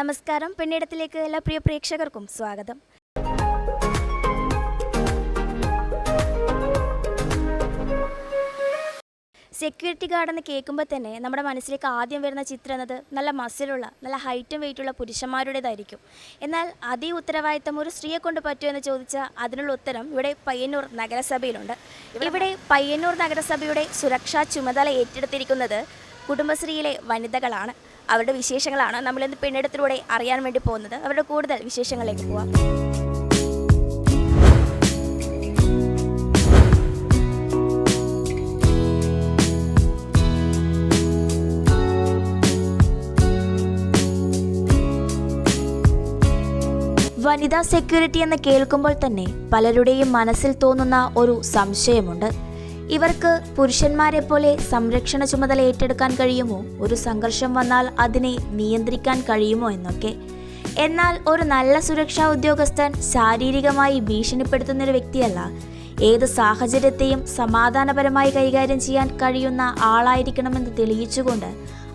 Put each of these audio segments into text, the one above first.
നമസ്കാരം. പെണ്ണിടത്തിലേക്ക് എല്ലാ പ്രിയ പ്രേക്ഷകർക്കും സ്വാഗതം. സെക്യൂരിറ്റി ഗാർഡ് എന്ന് കേൾക്കുമ്പോൾ തന്നെ നമ്മുടെ മനസ്സിലേക്ക് ആദ്യം വരുന്ന ചിത്രം എന്നത് നല്ല മസിലുള്ള നല്ല ഹൈറ്റും വെയിറ്റുള്ള പുരുഷന്മാരുടേതായിരിക്കും. എന്നാൽ അതേ ഉത്തരവാദിത്തം ഒരു സ്ത്രീയെ കൊണ്ട് പറ്റുമോ എന്ന് ചോദിച്ചാൽ അതിനുള്ള ഉത്തരം ഇവിടെ പയ്യന്നൂർ നഗരസഭയിലുണ്ട്. ഇവിടെ പയ്യന്നൂർ നഗരസഭയുടെ സുരക്ഷാ ചുമതല ഏറ്റെടുത്തിരിക്കുന്നത് കുടുംബശ്രീയിലെ വനിതകളാണ്. അവരുടെ വിശേഷങ്ങളാണ് നമ്മൾ നമ്മളിന്ന് പിന്നിടത്തിലൂടെ അറിയാൻ വേണ്ടി പോകുന്നത്. അവരുടെ കൂടുതൽ വിശേഷങ്ങളിലേക്ക് പോവാം. വനിതാ സെക്യൂരിറ്റി എന്ന് കേൾക്കുമ്പോൾ തന്നെ പലരുടെയും മനസ്സിൽ തോന്നുന്ന ഒരു സംശയമുണ്ട്. ഇവർക്ക് പുരുഷന്മാരെ പോലെ സംരക്ഷണ ചുമതല ഏറ്റെടുക്കാൻ കഴിയുമോ? ഒരു സംഘർഷം വന്നാൽ അതിനെ നിയന്ത്രിക്കാൻ കഴിയുമോ എന്നൊക്കെ. എന്നാൽ ഒരു നല്ല സുരക്ഷാ ഉദ്യോഗസ്ഥൻ ശാരീരികമായി ഭീഷണിപ്പെടുത്തുന്ന ഒരു വ്യക്തിയല്ല. ഏത് സാഹചര്യത്തെയും സമാധാനപരമായി കൈകാര്യം ചെയ്യാൻ കഴിയുന്ന ആളായിരിക്കണമെന്ന് തെളിയിച്ചുകൊണ്ട്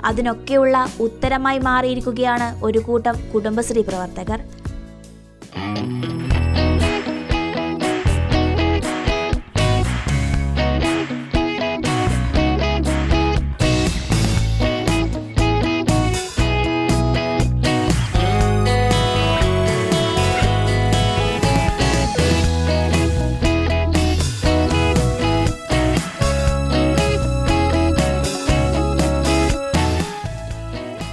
അതിനൊക്കെയുള്ള ഉത്തരമായി മാറിയിരിക്കുകയാണ് ഒരു കൂട്ടം കുടുംബശ്രീ പ്രവർത്തകർ.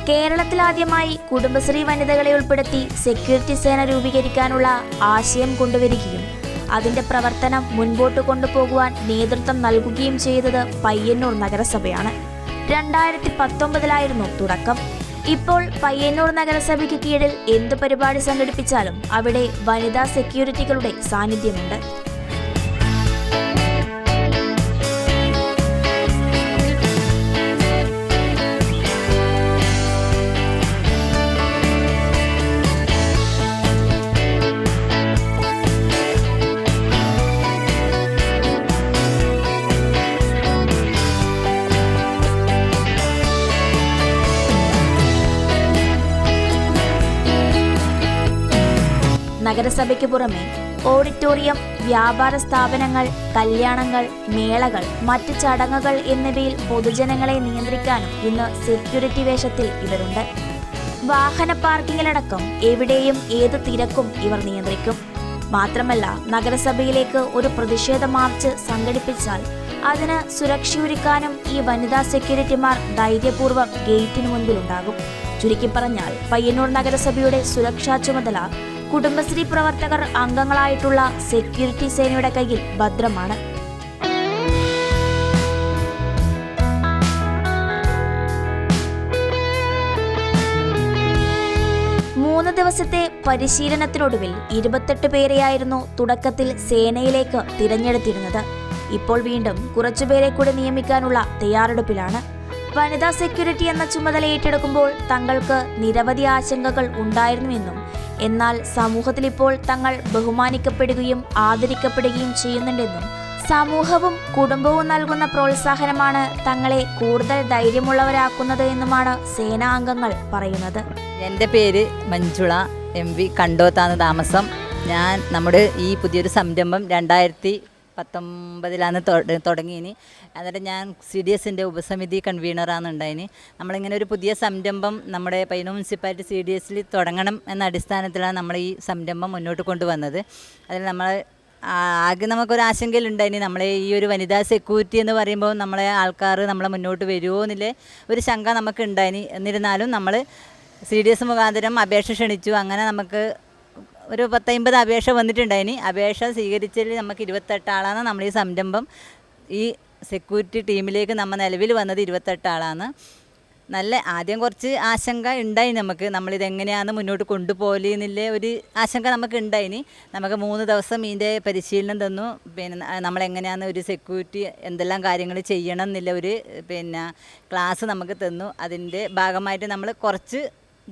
കേരളത്തിലാദ്യമായി കുടുംബശ്രീ വനിതകളെ ഉൾപ്പെടുത്തി സെക്യൂരിറ്റി സേന രൂപീകരിക്കാനുള്ള ആശയം കൊണ്ടുവരികയും അതിന്റെ പ്രവർത്തനം മുൻപോട്ട് കൊണ്ടുപോകുവാൻ നേതൃത്വം നൽകുകയും ചെയ്തത് പയ്യന്നൂർ നഗരസഭയാണ്. രണ്ടായിരത്തി പത്തൊമ്പതിലായിരുന്നു തുടക്കം. ഇപ്പോൾ പയ്യന്നൂർ നഗരസഭയ്ക്ക് കീഴിൽ എന്ത് പരിപാടി സംഘടിപ്പിച്ചാലും അവിടെ വനിതാ സെക്യൂരിറ്റികളുടെ സാന്നിധ്യമുണ്ട്. നഗരസഭയ്ക്ക് പുറമെ ഓഡിറ്റോറിയം വ്യാപാര സ്ഥാപനങ്ങൾ കല്യാണങ്ങൾ മേളകൾ മറ്റ് ചടങ്ങുകൾ എന്നിവയിൽ പൊതുജനങ്ങളെ നിയന്ത്രിക്കാനും ഇന്ന് സെക്യൂരിറ്റി വേഷത്തിൽ ഇവരുണ്ട്. വാഹന പാർക്കിങ്ങിലടക്കം എവിടെയും ഏത് തിരക്കും ഇവർ നിയന്ത്രിക്കും. മാത്രമല്ല നഗരസഭയിലേക്ക് ഒരു പ്രതിഷേധ മാർച്ച് സംഘടിപ്പിച്ചാൽ അതിന് സുരക്ഷയൊരുക്കാനും ഈ വനിതാ സെക്യൂരിറ്റിമാർ ധൈര്യപൂർവം ഗേറ്റിന് മുൻപിലുണ്ടാകും. ചുരുക്കി പറഞ്ഞാൽ പയ്യന്നൂർ നഗരസഭയുടെ സുരക്ഷാ ചുമതല കുടുംബശ്രീ പ്രവർത്തകർ അംഗങ്ങളായിട്ടുള്ള സെക്യൂരിറ്റി സേനയുടെ കയ്യിൽ ഭദ്രമാണ്. മൂന്ന് ദിവസത്തെ പരിശീലനത്തിനൊടുവിൽ ഇരുപത്തെട്ട് പേരെയായിരുന്നു തുടക്കത്തിൽ സേനയിലേക്ക് തിരഞ്ഞെടുത്തിരുന്നത്. ഇപ്പോൾ വീണ്ടും കുറച്ചുപേരെ കൂടി നിയമിക്കാനുള്ള തയ്യാറെടുപ്പിലാണ്. വനിതാ സെക്യൂരിറ്റി എന്ന ചുമതല ഏറ്റെടുക്കുമ്പോൾ തങ്ങൾക്ക് നിരവധി ആശങ്കകൾ ഉണ്ടായിരുന്നുവെന്നും എന്നാൽ സമൂഹത്തിൽ ഇപ്പോൾ തങ്ങൾ ബഹുമാനിക്കപ്പെടുകയും ആദരിക്കപ്പെടുകയും ചെയ്യുന്നുണ്ടെന്നും സമൂഹവും കുടുംബവും നൽകുന്ന പ്രോത്സാഹനമാണ് തങ്ങളെ കൂടുതൽ ധൈര്യമുള്ളവരാക്കുന്നത് എന്നുമാണ് സേനാ അംഗങ്ങൾ പറയുന്നത്. എന്റെ പേര് മഞ്ജുള എം വി കണ്ടോത്താണ് താമസം. ഞാൻ നമ്മുടെ ഈ പുതിയൊരു സംരംഭം രണ്ടായിരത്തി പത്തൊമ്പതിലാണ് തുടങ്ങിയിനി എന്നിട്ട് ഞാൻ സി ഡി എസിന്റെ ഉപസമിതി കൺവീനറാണ് ഉണ്ടായിന് നമ്മളിങ്ങനെ ഒരു പുതിയ സംരംഭം നമ്മുടെ പൈനോ മുനിസിപ്പാലിറ്റി സി ഡി എസിൽ തുടങ്ങണം എന്ന അടിസ്ഥാനത്തിലാണ് നമ്മൾ ഈ സംരംഭം മുന്നോട്ട് കൊണ്ടുവന്നത്. അതിൽ നമ്മൾ ആകെ നമുക്കൊരു ആശങ്കയിലുണ്ടായിനി നമ്മളെ ഈ ഒരു വനിതാ സെക്യൂരിറ്റി എന്ന് പറയുമ്പോൾ നമ്മളെ ആൾക്കാർ നമ്മളെ മുന്നോട്ട് വരുമോ എന്നില്ലേ ഒരു ശങ്ക നമുക്ക് ഉണ്ടായിനി എന്നിരുന്നാലും നമ്മൾ സി ഡി എസ് മുഖാന്തരം അപേക്ഷ ക്ഷണിച്ചു. അങ്ങനെ നമുക്ക് ഒരു പത്തമ്പത് അപേക്ഷ വന്നിട്ടുണ്ടായിന്. അപേക്ഷ സ്വീകരിച്ചതിൽ നമുക്ക് ഇരുപത്തെട്ട് ആളാണ് നമ്മൾ ഈ സംരംഭം. ഈ സെക്യൂരിറ്റി ടീമിലേക്ക് നമ്മൾ നിലവിൽ വന്നത് ഇരുപത്തെട്ട് ആളാണ് നല്ല ആദ്യം കുറച്ച് ആശങ്ക ഉണ്ടായി നമുക്ക്. നമ്മളിതെങ്ങനെയാണ് മുന്നോട്ട് കൊണ്ടുപോകൽ എന്നുള്ള ഒരു ആശങ്ക നമുക്ക് ഉണ്ടായിനി. നമുക്ക് മൂന്ന് ദിവസം ഇതിന്റെ പരിശീലനം തന്നു. പിന്നെ നമ്മളെങ്ങനെയാണ് ഒരു സെക്യൂരിറ്റി എന്തെല്ലാം കാര്യങ്ങൾ ചെയ്യണം എന്നുള്ള ഒരു പിന്നെ ക്ലാസ് നമുക്ക് തന്നു. അതിന്റെ ഭാഗമായിട്ട് നമ്മൾ കുറച്ച്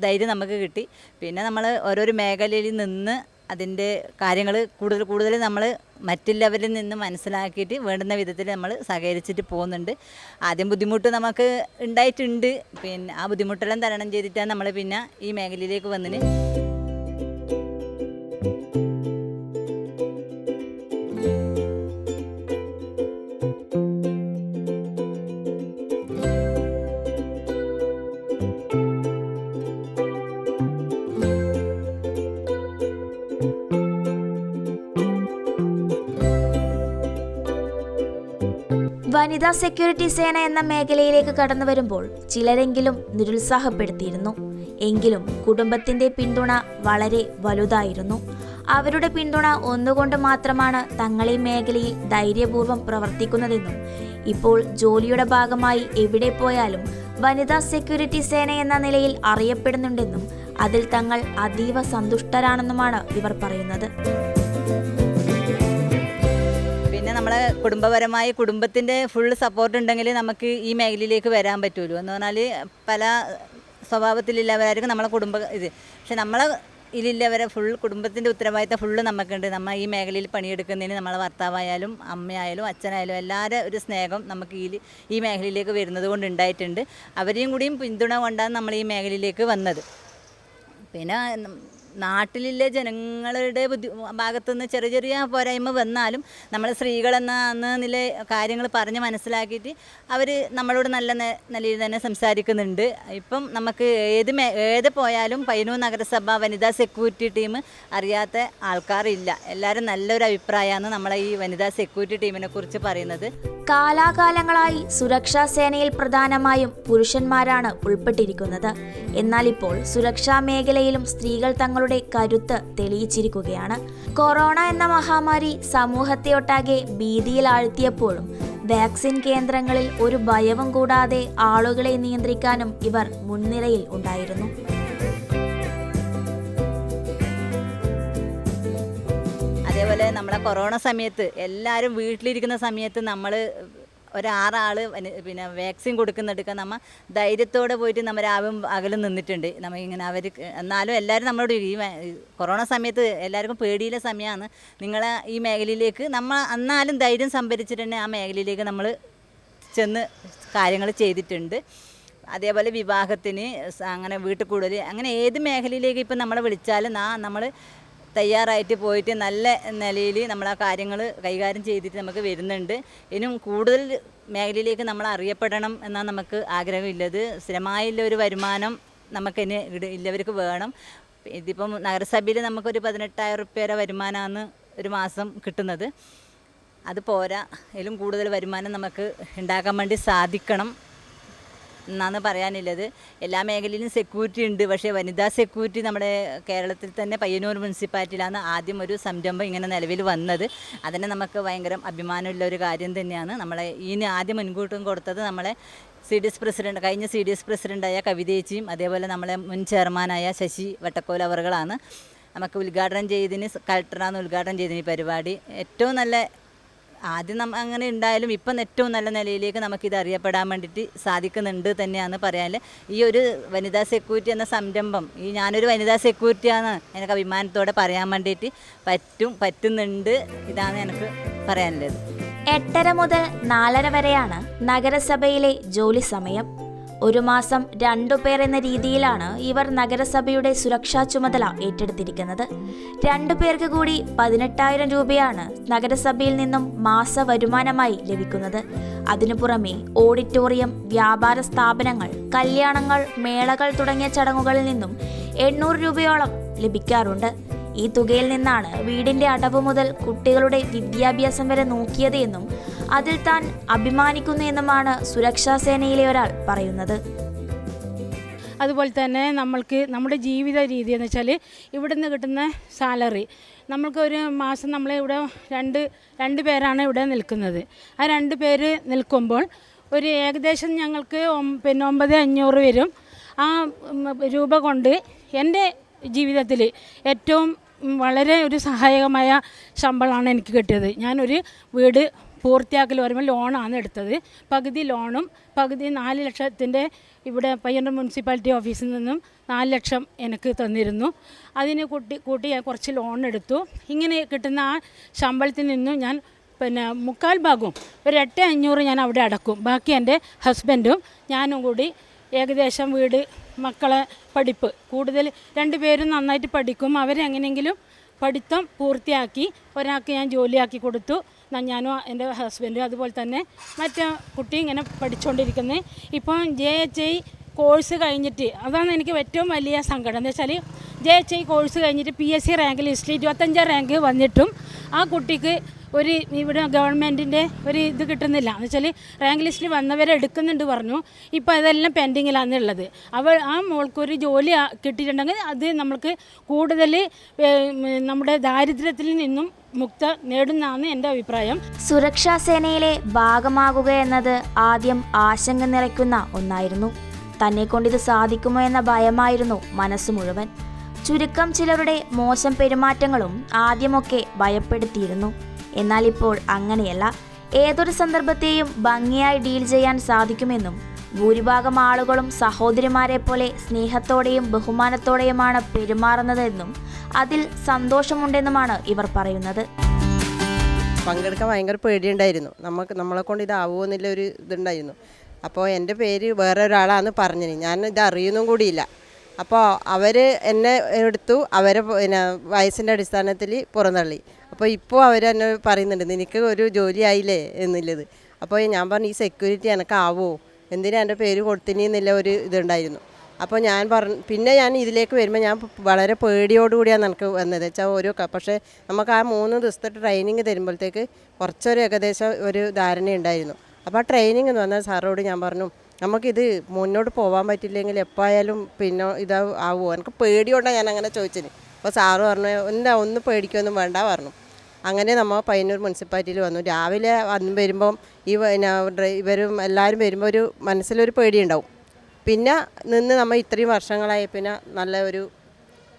ധൈര്യം നമുക്ക് കിട്ടി. പിന്നെ നമ്മൾ ഓരോരോ മേഖലയിൽ നിന്ന് അതിന്റെ കാര്യങ്ങൾ കൂടുതൽ കൂടുതൽ നമ്മൾ മറ്റുള്ളവരിൽ നിന്ന് മനസ്സിലാക്കിയിട്ട് വേണ്ടുന്ന വിധത്തിൽ നമ്മൾ സഹകരിച്ചിട്ട് പോകുന്നുണ്ട്. ആദ്യം ബുദ്ധിമുട്ട് നമുക്ക് ഉണ്ടായിട്ടുണ്ട്. പിന്നെ ആ ബുദ്ധിമുട്ടെല്ലാം തരണം ചെയ്തിട്ടാണ് നമ്മൾ പിന്നെ ഈ മേഖലയിലേക്ക് വന്നിന്. വനിതാ സെക്യൂരിറ്റി സേന എന്ന മേഖലയിലേക്ക് കടന്നു വരുമ്പോൾ ചിലരെങ്കിലും നിരുത്സാഹപ്പെടുത്തിയിരുന്നു. എങ്കിലും കുടുംബത്തിന്റെ പിന്തുണ വളരെ വലുതായിരുന്നു. അവരുടെ പിന്തുണ ഒന്നുകൊണ്ട് മാത്രമാണ് തങ്ങളെ മേഖലയിൽ ധൈര്യപൂർവം പ്രവർത്തിക്കുന്നതെന്നും ഇപ്പോൾ ജോലിയുടെ ഭാഗമായി എവിടെ പോയാലും വനിതാ സെക്യൂരിറ്റി സേന എന്ന നിലയിൽ അറിയപ്പെടുന്നുണ്ടെന്നും അതിൽ തങ്ങൾ അതീവ സന്തുഷ്ടരാണെന്നുമാണ് ഇവർ പറയുന്നത്. നമ്മളെ കുടുംബപരമായി കുടുംബത്തിന്റെ ഫുൾ സപ്പോർട്ട് ഉണ്ടെങ്കിൽ നമുക്ക് ഈ മേഖലയിലേക്ക് വരാൻ പറ്റുമല്ലോ എന്ന് പറഞ്ഞാൽ പല സ്വഭാവത്തിലുള്ളവരായിരിക്കും നമ്മളെ കുടുംബ ഇത്. പക്ഷെ നമ്മളെ ഇതിലുള്ളവരെ ഫുൾ കുടുംബത്തിന്റെ ഉത്തരവാദിത്തം ഫുള്ള് നമുക്കുണ്ട്. നമ്മൾ ഈ മേഖലയിൽ പണിയെടുക്കുന്നതിന് നമ്മളെ ഭർത്താവായാലും അമ്മയായാലും അച്ഛനായാലും എല്ലാവരും ഒരു സ്നേഹം നമുക്ക് ഈ ഈ മേഖലയിലേക്ക് വരുന്നത് കൊണ്ട് ഉണ്ടായിട്ടുണ്ട്. അവരെയും കൂടിയും പിന്തുണ കൊണ്ടാണ് നമ്മൾ ഈ മേഖലയിലേക്ക് വന്നത്. പിന്നെ നാട്ടിലെ ജനങ്ങളുടെ ബുദ്ധി ഭാഗത്തുനിന്ന് ചെറിയ ചെറിയ പോരായ്മ വന്നാലും നമ്മൾ സ്ത്രീകളെന്ന നില കാര്യങ്ങൾ പറഞ്ഞ് മനസ്സിലാക്കിയിട്ട് അവർ നമ്മളോട് നല്ല നിലയിൽ തന്നെ സംസാരിക്കുന്നുണ്ട്. ഇപ്പം നമുക്ക് ഏത് ഏത് പോയാലും പയ്യന്നൂർ നഗരസഭ വനിതാ സെക്യൂരിറ്റി ടീം അറിയാത്ത ആൾക്കാരില്ല. എല്ലാവരും നല്ലൊരു അഭിപ്രായമാണ് നമ്മളെ ഈ വനിതാ സെക്യൂരിറ്റി ടീമിനെ കുറിച്ച് പറയുന്നത്. കാലാകാലങ്ങളായി സുരക്ഷാ സേനയിൽ പ്രധാനമായും പുരുഷന്മാരാണ് ഉൾപ്പെട്ടിരിക്കുന്നത്. എന്നാൽ ഇപ്പോൾ സുരക്ഷാ മേഖലയിലും സ്ത്രീകൾ തങ്ങളുടെ കരുത്ത് തെളിയിച്ചിരിക്കുകയാണ്. കൊറോണ എന്ന മഹാമാരി സമൂഹത്തെ ഒട്ടാകെ ഭീതിയിൽ ആഴ്ത്തിയപ്പോഴും വാക്സിൻ കേന്ദ്രങ്ങളിൽ ഒരു ഭയവും കൂടാതെ ആളുകളെ നിയന്ത്രിക്കാനും ഇവർ മുൻനിരയിൽ ഉണ്ടായിരുന്നു. അതേപോലെ നമ്മളെ കൊറോണ സമയത്ത് എല്ലാവരും വീട്ടിലിരിക്കുന്ന സമയത്ത് നമ്മൾ ഒരാറാൾ പിന്നെ വാക്സിൻ കൊടുക്കുന്നെടുക്കാൻ നമ്മൾ ധൈര്യത്തോടെ പോയിട്ട് നമ്മൾ രാവും അകലും നിന്നിട്ടുണ്ട്. നമ്മൾ ഇങ്ങനെ അവർ എന്നാലും എല്ലാവരും നമ്മളോട് ഈ കൊറോണ സമയത്ത് എല്ലാവർക്കും പേടിയിലെ സമയമാണ് നിങ്ങളെ ഈ മേഖലയിലേക്ക് നമ്മൾ എന്നാലും ധൈര്യം സംഭരിച്ചിട്ട് തന്നെ ആ മേഖലയിലേക്ക് നമ്മൾ ചെന്ന് കാര്യങ്ങൾ ചെയ്തിട്ടുണ്ട്. അതേപോലെ വിവാഹത്തിന് അങ്ങനെ വീട്ടിൽ കൂടുതൽ അങ്ങനെ ഏത് മേഖലയിലേക്ക് ഇപ്പം നമ്മളെ വിളിച്ചാലും നാ നമ്മൾ തയ്യാറായിട്ട് പോയിട്ട് നല്ല നിലയിൽ നമ്മൾ ആ കാര്യങ്ങൾ കൈകാര്യം ചെയ്തിട്ട് നമുക്ക് വരുന്നുണ്ട്. ഇനിയും കൂടുതൽ മേഖലയിലേക്ക് നമ്മൾ അറിയപ്പെടണം എന്നാണ് നമുക്ക് ആഗ്രഹമില്ലത്. സ്ഥിരമായുള്ള ഒരു വരുമാനം നമുക്കിനി ഇല്ലവർക്ക് വേണം. ഇതിപ്പം നഗരസഭയിൽ നമുക്കൊരു പതിനെട്ടായിരം റുപ്യ വരെ വരുമാനമാണ് ഒരു മാസം കിട്ടുന്നത്. അത് പോരാ. അതിലും കൂടുതൽ വരുമാനം നമുക്ക് ഉണ്ടാക്കാൻ വേണ്ടി സാധിക്കണം. എന്നാണ് പറയാനുള്ളത്. എല്ലാ മേഖലയിലും സെക്യൂരിറ്റി ഉണ്ട്. പക്ഷേ വനിതാ സെക്യൂരിറ്റി നമ്മുടെ കേരളത്തിൽ തന്നെ പയ്യന്നൂർ മുനിസിപ്പാലിറ്റിയിലാണ് ആദ്യം ഒരു സംരംഭം ഇങ്ങനെ നിലവിൽ വന്നത്. അതിന് നമുക്ക് ഭയങ്കര അഭിമാനമുള്ള ഒരു കാര്യം തന്നെയാണ്. നമ്മളെ ഇതിന് ആദ്യം മുൻകൂട്ടം കൊടുത്തത് നമ്മളെ സി ഡി എസ് പ്രസിഡന്റ് കഴിഞ്ഞ സി ഡി എസ് പ്രസിഡന്റായ കവിതേച്ചിയും അതേപോലെ നമ്മളെ മുൻ ചെയർമാനായ ശശി വട്ടക്കോൽ അവറുകളാണ്. നമുക്ക് ഉദ്ഘാടനം ചെയ്തതിന് കളക്ടറാണ് ഉദ്ഘാടനം ചെയ്തതിന് പരിപാടി ഏറ്റവും നല്ല ആദ്യം നമ്മ അങ്ങനെ ഉണ്ടായാലും ഇപ്പം ഏറ്റവും നല്ല നിലയിലേക്ക് നമുക്കിത് അറിയപ്പെടാൻ വേണ്ടിയിട്ട് സാധിക്കുന്നുണ്ട് തന്നെയാണ് പറയാൻ ഈ ഒരു വനിതാ സെക്യൂരിറ്റി എന്ന സംരംഭം ഈ ഞാനൊരു വനിതാ സെക്യൂരിറ്റിയാണ് എനിക്ക് അഭിമാനത്തോടെ പറയാൻ വേണ്ടിയിട്ട് പറ്റും പറ്റുന്നുണ്ട് ഇതാണ് എനിക്ക് പറയാനുള്ളത്. എട്ടര മുതൽ നാലര വരെയാണ് നഗരസഭയിലെ ജോലി സമയം. ഒരു മാസം രണ്ടു പേർ എന്ന രീതിയിലാണ് ഇവർ നഗരസഭയുടെ സുരക്ഷാ ചുമതല ഏറ്റെടുത്തിരിക്കുന്നത്. രണ്ടു പേർക്ക് കൂടി പതിനെട്ടായിരം രൂപയാണ് നഗരസഭയിൽ നിന്നും മാസ വരുമാനമായി ലഭിക്കുന്നത്. അതിനു പുറമെ ഓഡിറ്റോറിയം വ്യാപാര സ്ഥാപനങ്ങൾ കല്യാണങ്ങൾ മേളകൾ തുടങ്ങിയ ചടങ്ങുകളിൽ നിന്നും എണ്ണൂറ് രൂപയോളം ലഭിക്കാറുണ്ട്. ഈ തുകയിൽ നിന്നാണ് വീടിന്റെ അടവ് മുതൽ കുട്ടികളുടെ വിദ്യാഭ്യാസം വരെ നോക്കിയത് എന്നും അതിൽ താൻ അഭിമാനിക്കുന്നു എന്നുമാണ് സുരക്ഷാ സേനയിലെ ഒരാൾ പറയുന്നത്. അതുപോലെ തന്നെ നമ്മൾക്ക് നമ്മുടെ ജീവിത രീതി എന്ന് വെച്ചാൽ ഇവിടുന്ന് കിട്ടുന്ന സാലറി. നമ്മൾക്ക് ഒരു മാസം നമ്മൾ ഇവിടെ രണ്ട് രണ്ട് പേരാണ് ഇവിടെ നിൽക്കുന്നത്. ആ രണ്ട് പേര് നിൽക്കുമ്പോൾ ഒരു ഏകദേശം ഞങ്ങൾക്ക് പിന്നെ ഒമ്പത് അഞ്ഞൂറ് വരും. ആ രൂപ കൊണ്ട് എന്റെ ജീവിതത്തിൽ ഏറ്റവും വളരെ ഒരു സഹായകമായ ശമ്പളമാണ് എനിക്ക് കിട്ടിയത്. ഞാനൊരു വീട് പൂർത്തിയാക്കൽ വരുമ്പോൾ ലോണാണ് എടുത്തത്. പകുതി ലോണും പകുതി നാല് ലക്ഷത്തിന്റെ ഇവിടെ പയ്യന്നൂർ മുനിസിപ്പാലിറ്റി ഓഫീസിൽ നിന്നും നാല് ലക്ഷം എനിക്ക് തന്നിരുന്നു. അതിന് കൂട്ടി കൂട്ടി ഞാൻ കുറച്ച് ലോൺ എടുത്തു. ഇങ്ങനെ കിട്ടുന്ന ആ ശമ്പളത്തിൽ നിന്നും ഞാൻ പിന്നെ മുക്കാൽ ഭാഗവും ഒരു എട്ട് അഞ്ഞൂറ് ഞാൻ അവിടെ അടക്കും. ബാക്കി എന്റെ ഹസ്ബൻഡും ഞാനും കൂടി ഏകദേശം വീട് മക്കളെ പഠിപ്പ്. കൂടുതൽ രണ്ടുപേരും നന്നായിട്ട് പഠിക്കും. അവരെങ്ങനെയെങ്കിലും പഠിത്തം പൂർത്തിയാക്കി ഒരാൾക്ക് ഞാൻ ജോലിയാക്കി കൊടുത്തു. ഞാനും എന്റെ ഹസ്ബൻഡും അതുപോലെ തന്നെ മറ്റേ കുട്ടി ഇങ്ങനെ പഠിച്ചുകൊണ്ടിരിക്കുന്നത് ഇപ്പം ജെ എച്ച് ഐ കോഴ്സ് കഴിഞ്ഞിട്ട് അതാണ് എനിക്ക് ഏറ്റവും വലിയ സങ്കടം. എന്ന് വെച്ചാൽ ജെ എച്ച് ഐ കോഴ്സ് കഴിഞ്ഞിട്ട് പി എസ് സി റാങ്ക് ലിസ്റ്റിൽ ഇരുപത്തഞ്ചാം റാങ്ക് വന്നിട്ടും ആ കുട്ടിക്ക് ഒരു ഇവിടെ ഗവൺമെന്റിന്റെ ഒരു ഇത് കിട്ടുന്നില്ല. എന്ന് വെച്ചാൽ റാങ്ക് ലിസ്റ്റിൽ വന്നവരെ എടുക്കുന്നുണ്ട് പറഞ്ഞു. ഇപ്പോൾ അതെല്ലാം പെൻഡിങ്ങിലാണെന്നുള്ളത് അവൾ ആ മോൾക്കൊരു ജോലി കിട്ടിയിട്ടുണ്ടെങ്കിൽ അത് നമ്മൾക്ക് കൂടുതൽ നമ്മുടെ ദാരിദ്ര്യത്തിൽ നിന്നും മുക്ത നേടുന്നതാണ് എന്റെ അഭിപ്രായം. സുരക്ഷാ സേനയിലെ ഭാഗമാകുക എന്നത് ആദ്യം ആശങ്ക നിറയ്ക്കുന്ന ഒന്നായിരുന്നു. തന്നെ കൊണ്ടിത് സാധിക്കുമോ എന്ന ഭയമായിരുന്നു മനസ്സ് മുഴുവൻ. ചുരുക്കം ചിലരുടെ മോശം പെരുമാറ്റങ്ങളും ആദ്യമൊക്കെ ഭയപ്പെടുത്തിയിരുന്നു. എന്നാൽ ഇപ്പോൾ അങ്ങനെയല്ല. ഏതൊരു സന്ദർഭത്തെയും ഭംഗിയായി ഡീൽ ചെയ്യാൻ സാധിക്കുമെന്നും ഭൂരിഭാഗം ആളുകളും സഹോദരിമാരെ പോലെ സ്നേഹത്തോടെയും ബഹുമാനത്തോടെയുമാണ് പെരുമാറുന്നതെന്നും അതിൽ സന്തോഷമുണ്ടെന്നുമാണ് ഇവർ പറയുന്നത്. പങ്കെടുക്കാൻ ഭയങ്കര പേടിയുണ്ടായിരുന്നു. നമുക്ക് നമ്മളെ കൊണ്ട് ഇതാവുമോ എന്നുള്ള ഒരു ഇതുണ്ടായിരുന്നു. അപ്പോൾ എന്റെ പേര് വേറെ ഒരാളാണ് പറഞ്ഞത് ഞാൻ ഇത് അറിയുന്നും കൂടിയില്ല. അപ്പോൾ അവർ എന്നെ എടുത്തു. അവരെ പിന്നെ വയസ്സിന്റെ അടിസ്ഥാനത്തിൽ പുറന്തള്ളി. അപ്പോൾ ഇപ്പോൾ അവർ തന്നെ പറയുന്നുണ്ട് നിനക്ക് ഒരു ജോലി ആയില്ലേ? എന്നുള്ളത്. അപ്പോൾ ഞാൻ പറഞ്ഞു ഈ സെക്യൂരിറ്റി എനക്കാവോ? എന്തിനാ എന്റെ പേര് കൊടുത്തിനി? എന്നുള്ള ഒരു ഇതുണ്ടായിരുന്നു. അപ്പോൾ ഞാൻ പറഞ്ഞു പിന്നെ ഞാൻ ഇതിലേക്ക് വരുമ്പോൾ ഞാൻ വളരെ പേടിയോടുകൂടിയാണ് എനിക്ക് വന്നത്. വെച്ചാൽ ഓരോ പക്ഷേ നമുക്ക് ആ മൂന്ന് ദിവസത്തെ ട്രെയിനിങ് തരുമ്പോഴത്തേക്ക് കുറച്ചൊരു ഏകദേശം ഒരു ധാരണ ഉണ്ടായിരുന്നു. അപ്പോൾ ആ ട്രെയിനിങ് എന്ന് പറഞ്ഞാൽ സാറോട് ഞാൻ പറഞ്ഞു നമുക്കിത് മുന്നോട്ട് പോകാൻ പറ്റില്ലെങ്കിൽ എപ്പോഴായാലും പിന്നെ ഇതാ ആവുമോ എനിക്ക് പേടിയോണ്ടാണ് ഞാൻ അങ്ങനെ ചോദിച്ചത്. അപ്പോൾ സാറ് പറഞ്ഞു എന്താ ഒന്ന് പേടിക്കൊന്നും വേണ്ട പറഞ്ഞു. അങ്ങനെ നമ്മൾ പയ്യന്നൂർ മുനിസിപ്പാലിറ്റിയിൽ വന്നു. രാവിലെ വന്ന് വരുമ്പം ഈ പിന്നെ ഇവരും എല്ലാവരും വരുമ്പോൾ ഒരു മനസ്സിലൊരു പേടിയുണ്ടാവും. പിന്നെ നിന്ന് നമ്മൾ ഇത്രയും വർഷങ്ങളായി പിന്നെ നല്ല ഒരു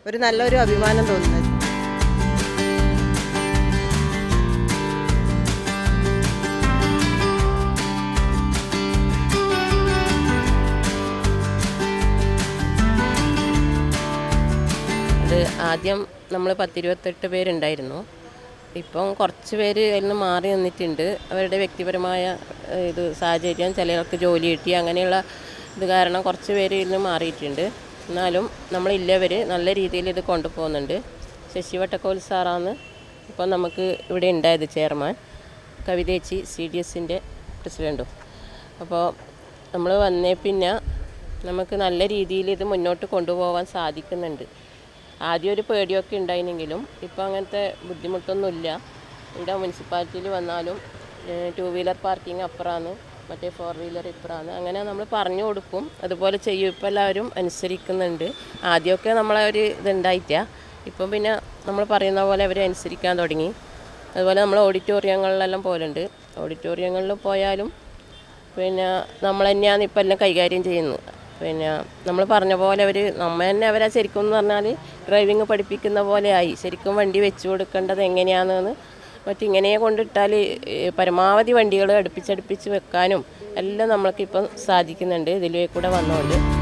ഒരു നല്ലൊരു അഭിമാനം തോന്നുന്നത്. ആദ്യം നമ്മൾ പത്തിരുപത്തെട്ട് പേരുണ്ടായിരുന്നു. ഇപ്പം കുറച്ച് പേര് അതിൽ നിന്ന് മാറി നിന്നിട്ടുണ്ട്. അവരുടെ വ്യക്തിപരമായ ഇത് സാഹചര്യം ചിലർക്ക് ജോലി കിട്ടി അങ്ങനെയുള്ള ഇത് കാരണം കുറച്ച് പേര് ഇതിൽ നിന്ന് മാറിയിട്ടുണ്ട്. എന്നാലും നമ്മളില്ലവർ നല്ല രീതിയിൽ ഇത് കൊണ്ടുപോകുന്നുണ്ട്. ശശി വട്ടക്കോൽ സാറാണ് ഇപ്പം നമുക്ക് ഇവിടെ ഉണ്ടായത് ചെയർമാൻ. കവിതേച്ചി സി ഡി എസിന്റെ പ്രസിഡന്റും അപ്പോൾ നമ്മൾ വന്നേ പിന്നെ നമുക്ക് നല്ല രീതിയിൽ ഇത് മുന്നോട്ട് കൊണ്ടുപോകാൻ സാധിക്കുന്നുണ്ട്. ആദ്യം ഒരു പേടിയൊക്കെ ഉണ്ടായിരുന്നെങ്കിലും ഇപ്പോൾ അങ്ങനത്തെ ബുദ്ധിമുട്ടൊന്നുമില്ല. ഇവിടെ മുനിസിപ്പാലിറ്റിയിൽ വന്നാലും ടു വീലർ പാർക്കിംഗ് അപ്പുറമാണ് മറ്റേ ഫോർ വീലർ ഇപ്പുറമാണ് അങ്ങനെ നമ്മൾ പറഞ്ഞു കൊടുക്കും. അതുപോലെ ചെയ്യും. ഇപ്പോൾ എല്ലാവരും അനുസരിക്കുന്നുണ്ട്. ആദ്യമൊക്കെ നമ്മളെ ഒരു ഇതുണ്ടായിട്ടാ ഇപ്പം പിന്നെ നമ്മൾ പറയുന്ന പോലെ അവർ അനുസരിക്കാൻ തുടങ്ങി. അതുപോലെ നമ്മൾ ഓഡിറ്റോറിയങ്ങളിലെല്ലാം പോലുണ്ട് ഓഡിറ്റോറിയങ്ങളിൽ പോയാലും പിന്നെ നമ്മൾ തന്നെയാണ് ഇപ്പം എല്ലാം കൈകാര്യം ചെയ്യുന്നത്. പിന്നെ നമ്മൾ പറഞ്ഞ പോലെ അവർ നമ്മ തന്നെ അവരെ ശരിക്കും എന്ന് പറഞ്ഞാൽ ഡ്രൈവിങ് പഠിപ്പിക്കുന്ന പോലെ ആയി. ശരിക്കും വണ്ടി വെച്ച് കൊടുക്കേണ്ടത് എങ്ങനെയാണെന്ന് മറ്റിങ്ങനെ കൊണ്ടിട്ടാൽ പരമാവധി വണ്ടികൾ അടുപ്പിച്ചടുപ്പിച്ച് വെക്കാനും എല്ലാം നമ്മൾക്കിപ്പം സാധിക്കുന്നുണ്ട്. ഇതിലേ കൂടെ വന്നുകൊണ്ട്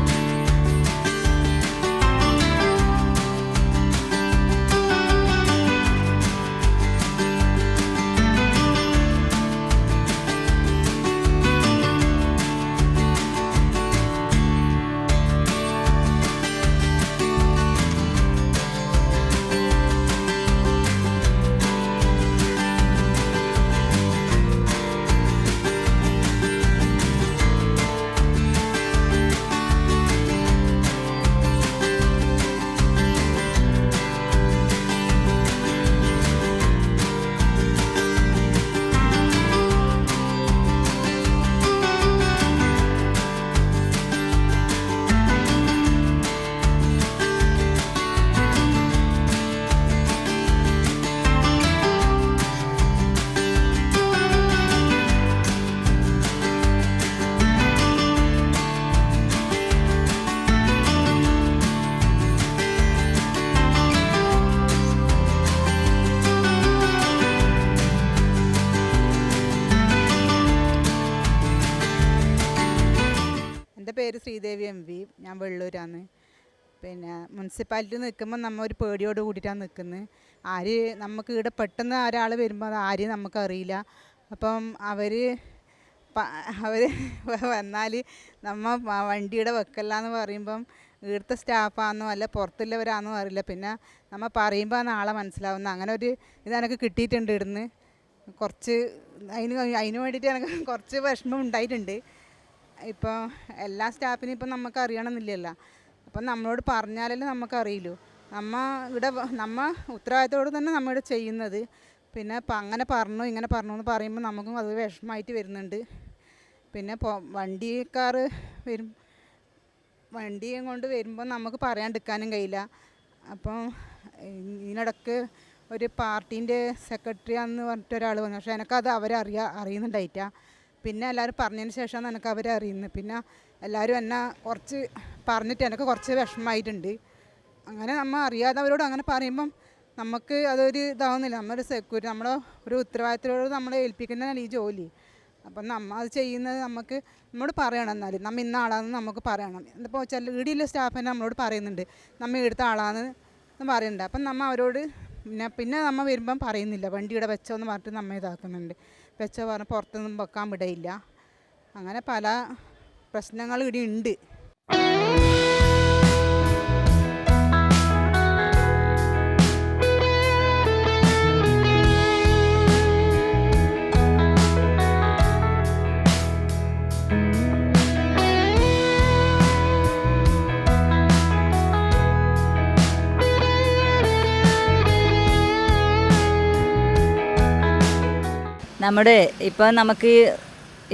ശ്രീദേവി എം വി. ഞാൻ വെള്ളൂരാണ്. പിന്നെ മുനിസിപ്പാലിറ്റി നിൽക്കുമ്പോൾ നമ്മൾ ഒരു പേടിയോട് കൂടിയിട്ടാണ് നിൽക്കുന്നത് ആര് നമുക്ക് ഇവിടെ പെട്ടെന്ന് ഒരാൾ വരുമ്പോൾ അത് ആരും നമുക്കറിയില്ല അപ്പം അവർ അവർ വന്നാൽ നമ്മ വ- വണ്ടിയുടെ വെക്കല്ലാന്ന് പറയുമ്പം ഇവിടുത്തെ സ്റ്റാഫാണെന്നോ അല്ല പുറത്തുള്ളവരാണെന്നോ അറിയില്ല. പിന്നെ നമ്മൾ പറയുമ്പോൾ നാളെ ആളെ മനസ്സിലാവുന്നത് അങ്ങനെ ഒരു ഇത് എനിക്ക് കിട്ടിയിട്ടുണ്ട് ഇവിടുന്ന്. കുറച്ച് അതിന് അതിന് വേണ്ടിയിട്ട് എനിക്ക് കുറച്ച് വിഷമം ഉണ്ടായിട്ടുണ്ട്. ഇപ്പോൾ എല്ലാ സ്റ്റാഫിനും ഇപ്പം നമുക്ക് അറിയണമെന്നില്ലല്ലോ. അപ്പം നമ്മളോട് പറഞ്ഞാലല്ലേ നമുക്കറിയില്ലൂ. നമ്മ ഇവിടെ നമ്മ ഉത്തരവാദിത്തോട് തന്നെ നമ്മൾ ഇവിടെ ചെയ്യുന്നത്. പിന്നെ ഇപ്പം അങ്ങനെ പറഞ്ഞു ഇങ്ങനെ പറഞ്ഞു എന്ന് പറയുമ്പോൾ നമുക്കും അത് വിഷമമായിട്ട് വരുന്നുണ്ട്. പിന്നെ വണ്ടിക്കാർ വരും വണ്ടിയും കൊണ്ട് വരുമ്പോൾ നമുക്ക് പറയാണ്ടിരിക്കാനും കഴിയില്ല. അപ്പം ഇതിനിടക്ക് ഒരു പാർട്ടീന്റെ സെക്രട്ടറി ആണെന്ന് പറഞ്ഞിട്ട് ഒരാൾ വന്നു. പക്ഷേ എനിക്കത് അവരറിയാ അറിയുന്നുണ്ടായിട്ടാണ് അറിയുന്നുണ്ടായിട്ടാ. പിന്നെ എല്ലാവരും പറഞ്ഞതിന് ശേഷമാണ് എനിക്ക് അവരെ അറിയുന്നത്. പിന്നെ എല്ലാവരും എന്നെ കുറച്ച് പറഞ്ഞിട്ട് എനിക്ക് കുറച്ച് വിഷമമായിട്ടുണ്ട്. അങ്ങനെ നമ്മൾ അറിയാതെ അവരോട് അങ്ങനെ പറയുമ്പം നമുക്ക് അതൊരു ഇതാവുന്നില്ല. നമ്മളൊരു സെക്യൂരിറ്റി നമ്മളെ ഒരു ഉത്തരവാദിത്തത്തോട് നമ്മളെ ഏൽപ്പിക്കുന്നതാണ് ഈ ജോലി. അപ്പം നമ്മൾ അത് ചെയ്യുന്നത് നമുക്ക് നമ്മോട് പറയണം എന്നാലും. നമ്മൾ ഇന്ന ആളാണെന്ന് നമുക്ക് പറയണം. ഇപ്പോൾ ചില ഈടിയുള്ള സ്റ്റാഫ് തന്നെ നമ്മളോട് പറയുന്നുണ്ട്. നമ്മൾ ഇവിടുത്തെ ആളാണെന്ന് പറയുന്നുണ്ട്. അപ്പം നമ്മൾ അവരോട് പിന്നെ പിന്നെ നമ്മൾ വരുമ്പം പറയുന്നില്ല. വണ്ടി ഇവിടെ വെച്ചോ എന്ന് പറഞ്ഞിട്ട് നമ്മൾ ഇതാക്കുന്നുണ്ട്. വെച്ചോ പറഞ്ഞ് പുറത്തൊന്നും വെക്കാൻ വിടയില്ല. അങ്ങനെ പല പ്രശ്നങ്ങൾ ഇവിടെ ഉണ്ട് നമ്മുടെ ഇപ്പം നമുക്ക്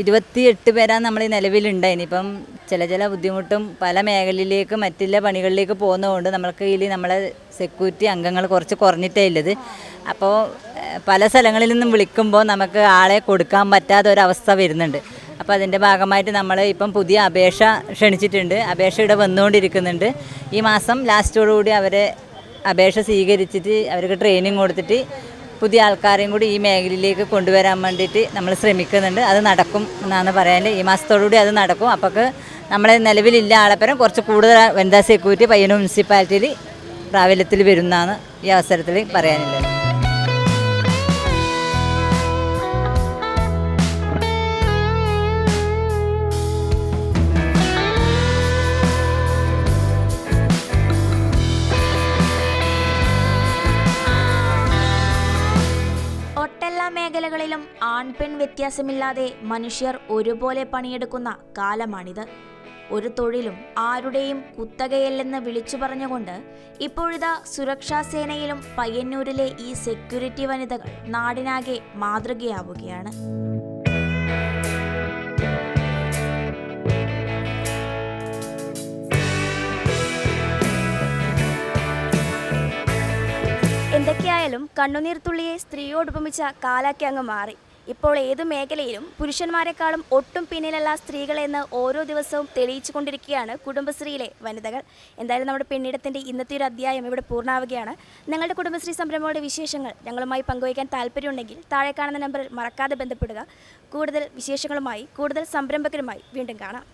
ഇരുപത്തി എട്ട് പേരാണ് നമ്മൾ നിലവിലുണ്ടായിന്. ഇപ്പം ചില ചില ബുദ്ധിമുട്ടും പല മേഖലയിലേക്ക് മറ്റുള്ള പണികളിലേക്ക് പോകുന്നതുകൊണ്ട് നമ്മൾക്ക് ഇതിൽ നമ്മളെ സെക്യൂരിറ്റി അംഗങ്ങൾ കുറച്ച് കുറഞ്ഞിട്ടേ ഉള്ളത്. അപ്പോൾ പല സ്ഥലങ്ങളിൽ നിന്നും വിളിക്കുമ്പോൾ നമുക്ക് ആളെ കൊടുക്കാൻ പറ്റാത്ത ഒരവസ്ഥ വരുന്നുണ്ട്. അപ്പോൾ അതിന്റെ ഭാഗമായിട്ട് നമ്മൾ ഇപ്പം പുതിയ അപേക്ഷ ക്ഷണിച്ചിട്ടുണ്ട്. അപേക്ഷ ഇവിടെ വന്നുകൊണ്ടിരിക്കുന്നുണ്ട്. ഈ മാസം ലാസ്റ്റോടുകൂടി അവരെ അപേക്ഷ സ്വീകരിച്ചിട്ട് അവർക്ക് ട്രെയിനിങ് കൊടുത്തിട്ട് പുതിയ ആൾക്കാരെയും കൂടി ഈ മേഖലയിലേക്ക് കൊണ്ടുവരാൻ വേണ്ടിയിട്ട് നമ്മൾ ശ്രമിക്കുന്നുണ്ട്. അത് നടക്കും എന്നാണ് പറയാൻ. ഈ മാസത്തോടുകൂടി അത് നടക്കും. അപ്പോൾ നമ്മളെ നിലവിലില്ല ആളപ്പരം കുറച്ച് കൂടുതൽ വനിതാ സെക്യൂരിറ്റി പയ്യന്നൂർ മുനിസിപ്പാലിറ്റിയിൽ പ്രാബല്യത്തിൽ വരുന്നതാണ് ഈ അവസരത്തിൽ പറയാനുള്ളത്. മേഖലകളിലും ആൺപെൺ വ്യത്യാസമില്ലാതെ മനുഷ്യർ ഒരുപോലെ പണിയെടുക്കുന്ന കാലമാണിത്. ഒരു തൊഴിലും ആരുടെയും കുത്തകയല്ലെന്ന് വിളിച്ചു പറഞ്ഞുകൊണ്ട് ഇപ്പോഴിതാ സുരക്ഷാ സേനയിലും പയ്യന്നൂരിലെ ഈ സെക്യൂരിറ്റി വനിതകൾ നാടിനാകെ മാതൃകയാവുകയാണ്. എന്തൊക്കെയായാലും കണ്ണുനീർ തുള്ളിയെ സ്ത്രീയോടുപമിച്ച കാലാക്കി അങ്ങ് മാറി. ഇപ്പോൾ ഏത് മേഖലയിലും പുരുഷന്മാരെക്കാളും ഒട്ടും പിന്നിലല്ല സ്ത്രീകളെന്ന് ഓരോ ദിവസവും തെളിയിച്ചു കൊണ്ടിരിക്കുകയാണ് കുടുംബശ്രീയിലെ വനിതകൾ. എന്തായാലും നമ്മുടെ പെണ്ണിടത്തിന്റെ ഇന്നത്തെ ഒരു അധ്യായം ഇവിടെ പൂർണാവുകയാണ്. നിങ്ങളുടെ കുടുംബശ്രീ സംരംഭങ്ങളുടെ വിശേഷങ്ങൾ ഞങ്ങളുമായി പങ്കുവയ്ക്കാൻ താല്പര്യമുണ്ടെങ്കിൽ താഴെ കാണുന്ന നമ്പറിൽ മറക്കാതെ ബന്ധപ്പെടുക. കൂടുതൽ വിശേഷങ്ങളുമായി കൂടുതൽ സംരംഭകരുമായി വീണ്ടും കാണാം.